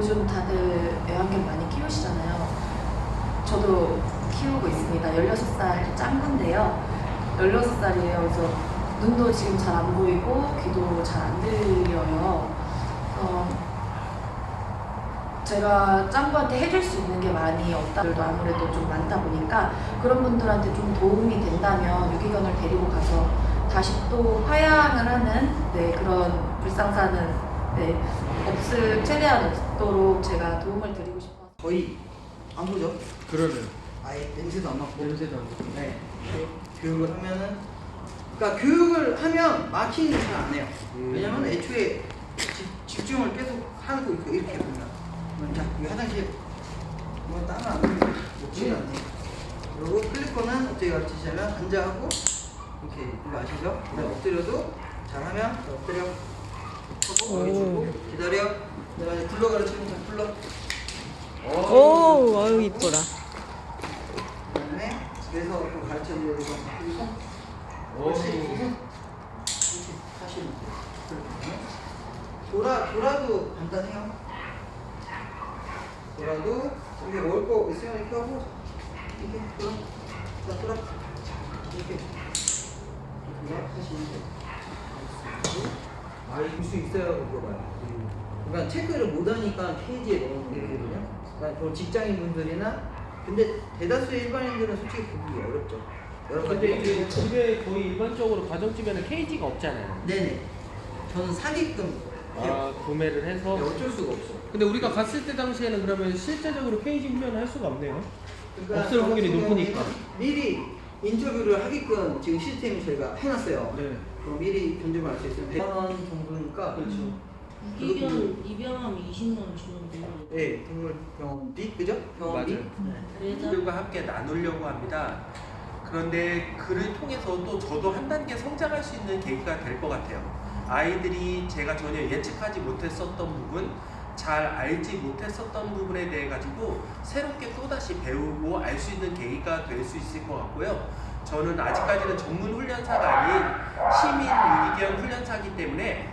요즘 다들 애완견 많이 키우시잖아요. 저도 키우고 있습니다. 16살 짱구인데요. 16살이에요. 그래서 눈도 지금 잘 안 보이고 귀도 잘 안 들려요. 어, 제가 짱구한테 해줄 수 있는 게 많이 없다 들도 아무래도 좀 많다 보니까 그런 분들한테 좀 도움이 된다면 유기견을 데리고 가서 다시 또 화양을 하는 네, 그런 불상사는 네, 없을 최대한 없 도록 제가 도움을 드리고 싶어서 거의 안 보죠? 그러네. 아예 냄새도 안 맡고. 냄새도 안 나고. 네. 교육을 하면은 그러니까 교육을 하면 마킹을 잘안 해요. 음. 왜냐면 애초에 집, 집중을 계속 하고 있고 이렇게 보면 자 여기 화장실 뭐 땀을 안 놓지가 음. 않네. 그리고 클리커는 어떻게 가르치냐면 앉아 하고 이렇게 이거 아시죠? 엎드려도 잘하면 자, 엎드려 하고 여기 주고 기다려 불러 가르치면 자 불러. 오, 아유 이뻐라. 그다음에 집에서 가르쳐 줘야 되고 그리고 그렇지 이렇게 하시면 돼요. 그렇게. 돌아 돌아도 간단해요. 돌아도 이게 먹을 거 있으면 이렇게 하고 이렇게 돌아. 자 돌아. 이렇게 돌아. 하시면 돼요 아이 볼수 있어요 물어봐요. 그러니까 체크를 못하니까 케이지에 넣는 거거든요. 그러니까 좀 직장인 분들이나 근데 대다수의 일반인들은 솔직히 보기 어렵죠. 여러 가지. 근데 이제 집에 거의 일반적으로 가정집에는 케이지가 없잖아요. 네네. 저는 사기끔 해요. 아 구매를 해서. 네, 어쩔 수가 없어. 근데 우리가 갔을 때 당시에는 그러면 실제적으로 케이지 훈련을 할 수가 없네요. 그러니까 없을 확률이 높으니까. 미리 인터뷰를 하게끔 지금 시스템이 저희가 해놨어요. 네. 그럼 미리 견적을 알 수 있어요. 100만 원 정도니까 그렇죠. 유기견 입양하면 20만 원 주는데 네, 동물 병원 비 그죠? 병원 비. 맞아요. 그래서 들과 함께 나누려고 합니다. 그런데 그를 통해서 또 저도 한 단계 성장할 수 있는 계기가 될 것 같아요. 아이들이 제가 전혀 예측하지 못했었던 부분, 잘 알지 못했었던 부분에 대해 가지고 새롭게 또다시 배우고 알 수 있는 계기가 될 수 있을 것 같고요. 저는 아직까지는 전문 훈련사가 아닌 시민 유기견 훈련사이기 때문에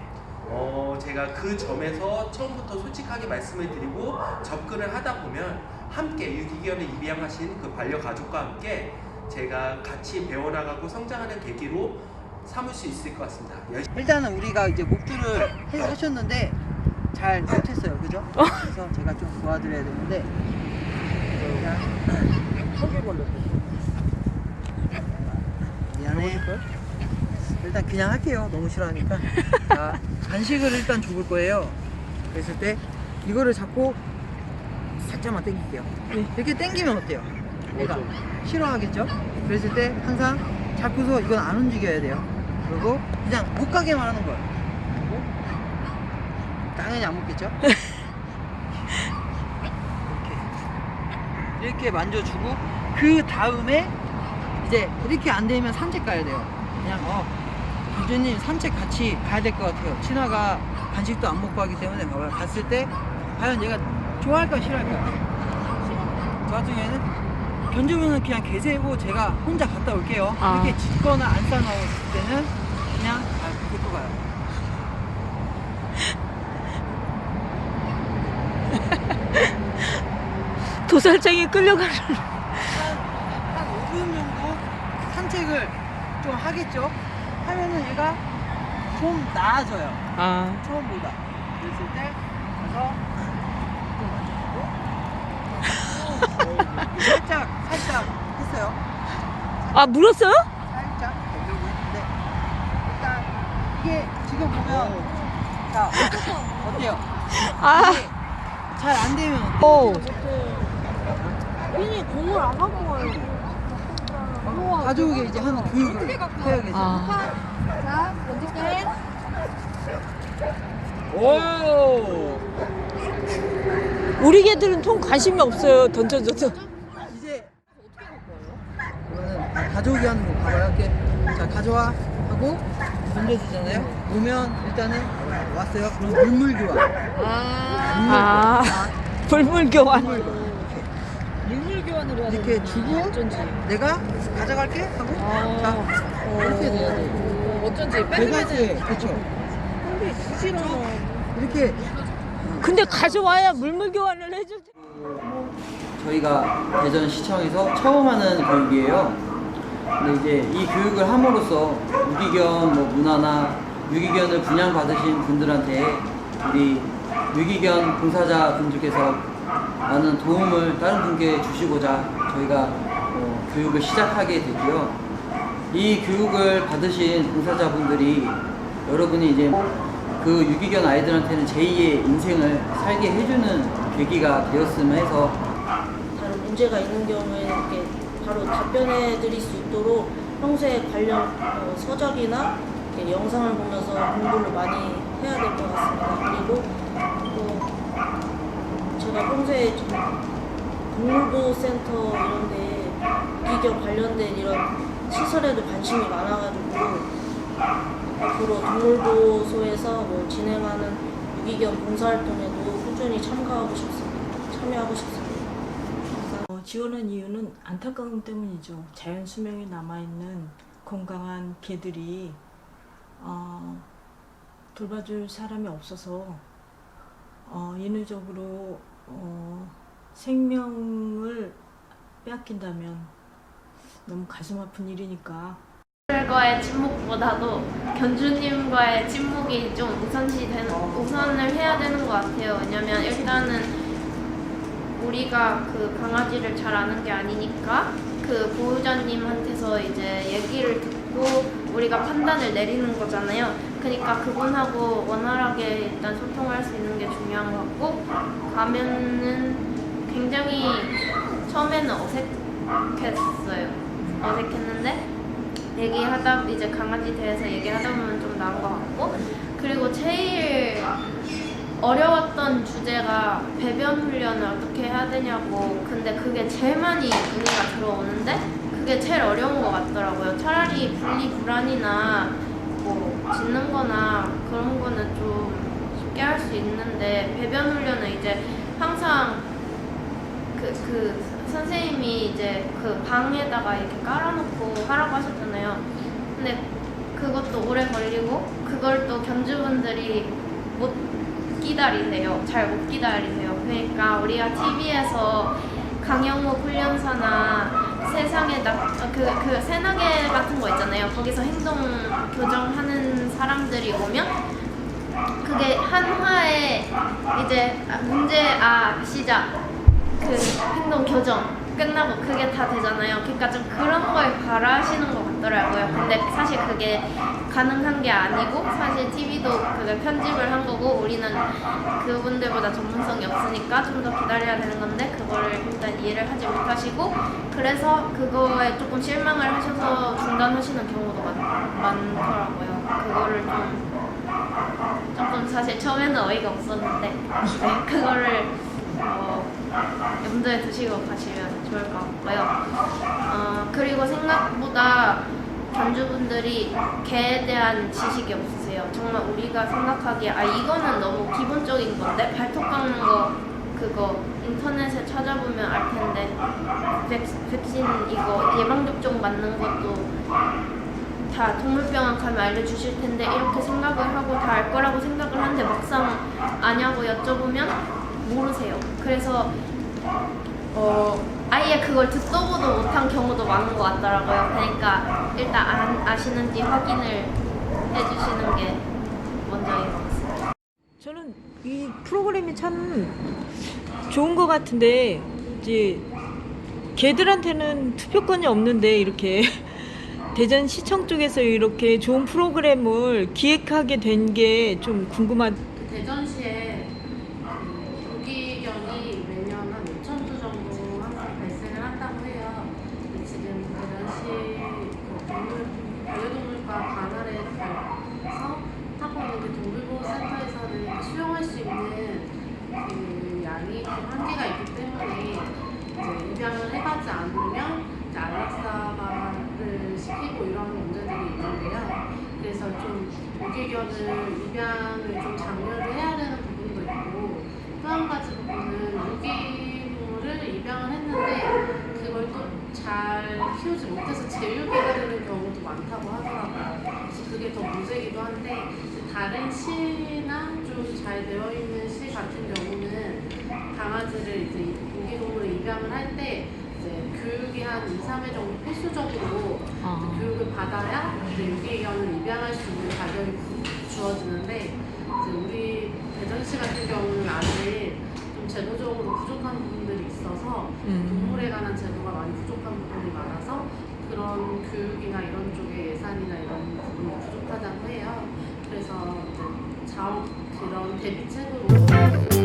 어, 제가 그 점에서 처음부터 솔직하게 말씀을 드리고 접근을 하다 보면 함께 유기견을 입양하신 그 반려 가족과 함께 제가 같이 배워나가고 성장하는 계기로 삼을 수 있을 것 같습니다. 일단은 우리가 이제 목줄을 해- 하셨는데 잘 못했어요, 그죠? 그래서 제가 좀 도와드려야 되는데 턱에 걸렸어. 미안해. 일단 그냥 할게요. 너무 싫어하니까. 자, 간식을 일단 줘볼 거예요. 그랬을 때 이거를 잡고 살짝만 당길게요. 이렇게 당기면 어때요? 얘가 싫어하겠죠? 그랬을 때 항상 잡고서 이건 안 움직여야 돼요. 그리고 그냥 못 가게만 하는 거예요. 당연히 안 먹겠죠? 이렇게 이렇게 만져주고 그 다음에 이제 이렇게 안 되면 산책 가야 돼요. 그냥 어 교주님 산책 같이 가야 될 것 같아요. 친아가 간식도 안 먹고 하기 때문에. 갔을 때 과연 얘가 좋아할까 싫어할까? 저 같은 경우에는 견주분은 그냥 계세고 제가 혼자 갔다 올게요. 아. 이렇게 짖거나 안 싸나왔을 때는 그냥 아 그렇게 또 가요. 도살장에 끌려가는. 한, 한 5분 정도 산책을 좀 하겠죠? 하면은 얘가 좀 나아져요. 아, 처음보다. 그랬을 때 가서 또 만져주고 살짝, 살짝 했어요. 아 물었어요? 살짝 되려고 했는데 일단 이게 지금 보면 자 어때요? 아, 잘 안 되면 어때요? 오. 괜히 공을 안 갖고 와요 가족이 이제 하는 교육을 해야겠죠. 아. 자 먼저 게 오. 우리 개들은 통 관심이 없어요. 던져줘서. 이제 이거는 다 가족이 하는 거 봐봐요. 이렇게 자 가져와 하고 던져주잖아요. 오면 일단은 왔어요. 그럼 물물 교환. 아, 불물 교환. 물물 해야 이렇게 주고 어쩐지 내가 가져갈게 하고 자 이렇게 돼야 돼. 어쩐지 내가 이제 그렇죠. 근데 굳이 이렇게 근데 가져와야 물물 교환을 해줄 테 저희가 대전 시청에서 처음 하는 교육이에요. 근데 이제 이 교육을 함으로써 유기견 뭐 문화나 유기견을 분양받으신 분들한테 우리 유기견 봉사자 분들께서 많은 도움을 다른 분께 주시고자 저희가 어, 교육을 시작하게 되고요. 이 교육을 받으신 봉사자분들이 여러분이 이제 그 유기견 아이들한테는 제2의 인생을 살게 해주는 계기가 되었으면 해서 다른 문제가 있는 경우에 이렇게 바로 답변해 드릴 수 있도록 평소에 관련 어, 서적이나 이렇게 영상을 보면서 공부를 많이 해야 될 것 같습니다. 그리고 또 제가 평소에 좀 동물보호센터 이런 데 유기견 관련된 이런 시설에도 관심이 많아가지고 앞으로 동물보호소에서 뭐 진행하는 유기견 봉사활동에도 꾸준히 참가하고 싶습니다. 참여하고 싶습니다. 어, 지원한 이유는 안타까움 때문이죠. 자연 수명에 남아있는 건강한 개들이 어, 돌봐줄 사람이 없어서 어, 인위적으로 어, 생명을 빼앗긴다면 너무 가슴 아픈 일이니까 과의 침묵보다도 견주님과의 침묵이 좀 우선시 되는, 우선을 해야 되는 것 같아요. 왜냐면 일단은 우리가 그 강아지를 잘 아는 게 아니니까 그 보호자님한테서 이제 얘기를 듣고 우리가 판단을 내리는 거잖아요. 그러니까 그분하고 원활하게 일단 소통할 수 있는 게 중요한 것 같고 가면은 굉장히 처음에는 어색했어요. 어색했는데 얘기하다 이제 강아지 대해서 얘기하다 보면 좀 나은 것 같고 그리고 제일 어려웠던 주제가 배변 훈련을 어떻게 해야 되냐고 근데 그게 제일 많이 문의가 들어오는데 그게 제일 어려운 것 같더라고요 차라리 분리 불안이나 뭐 짖는 거나 그런 거는 좀 쉽게 할 수 있는데 배변 훈련은 이제 항상 그, 그 선생님이 이제 그 방에다가 이렇게 깔아놓고 하라고 하셨잖아요. 근데 그것도 오래 걸리고 그걸 또 견주분들이 못 기다리세요. 잘 못 기다리세요. 그러니까 우리가 TV에서 강영욱 훈련사나 세상에 나그 그 새나개 같은 거 있잖아요. 거기서 행동 교정하는 사람들이 오면 그게 한화에 이제 문제 아 시작 그 행동 교정 끝나고 그게 다 되잖아요. 그러니까 좀 그런 걸 바라시는 것 같더라고요. 근데 사실 그게 가능한 게 아니고 사실 TV도 그게 편집을 한 거고 우리는 그분들보다 전문성이 없으니까 좀 더 기다려야 되는 건데 그거를 일단 이해를 하지 못하시고 그래서 그거에 조금 실망을 하셔서 중단하시는 경우도 많, 많더라고요. 그거를 좀 조금 사실 처음에는 어이가 없었는데 네, 그거를 어, 염두에 두시고 가시면 좋을 것 같고요. 어, 그리고 생각보다 견주분들이 개에 대한 지식이 없으세요. 정말 우리가 생각하기에 아 이거는 너무 기본적인 건데 발톱 깎는 거 그거 인터넷에 찾아보면 알 텐데 백, 백신 이거 예방접종 맞는 것도 다 동물병원 가면 알려주실 텐데 이렇게 생각을 하고 다 알 거라고 생각을 하는데 막상 아냐고 여쭤보면 모르세요. 그래서 어 아예 그걸 듣도 보도 못한 경우도 많은 것 같더라고요. 그러니까 일단 아, 아시는지 확인을 해주시는 게 먼저인 것 같습니다. 저는 이 프로그램이 참 좋은 것 같은데 이제 개들한테는 투표권이 없는데 이렇게 대전 시청 쪽에서 이렇게 좋은 프로그램을 기획하게 된 게 좀 궁금한. 대전시에 그 유기견이 매년 한 5천 두 정도 항상 발생을 한다고 해요. 근데 지금 대전시 그 동물 반려동물과 관할에 가서 하고 있는 그 동물보호센터에서는 수용할 수 있는 그 양이 좀 한계가 있기 때문에 이제 입양을 해가지 않으면 이제 안락사를 시키고 이런 문제들이 있는데요. 그래서 좀 유기견을 입양을 좀 장려를 해야 되는 부분도 있고 또 한 가지 부분은 유기동물을 입양을 했는데 그걸 또 잘 키우지 못해서 재유기가 되는 경우도 많다고 하더라고요. 그래서 그게 더 문제기도 한데 다른 시나 좀 잘 되어 있는 시가 같은 경우는 강아지를 이제 유기동물을 입양을 할 때 교육이 한 2, 3회 정도 필수적으로 아. 이제 교육을 받아야 이제 유기견을 입양할 수 있는 자격이 구- 주어지는데 이제 우리 대전시 같은 경우는 아직 좀 제도적으로 부족한 부분들이 있어서 음. 동물에 관한 제도가 많이 부족한 부분이 많아서 그런 교육이나 이런 쪽에 예산이나 이런 부분이 부족하다고 해요. 그래서 이제 자 그런 대비책으로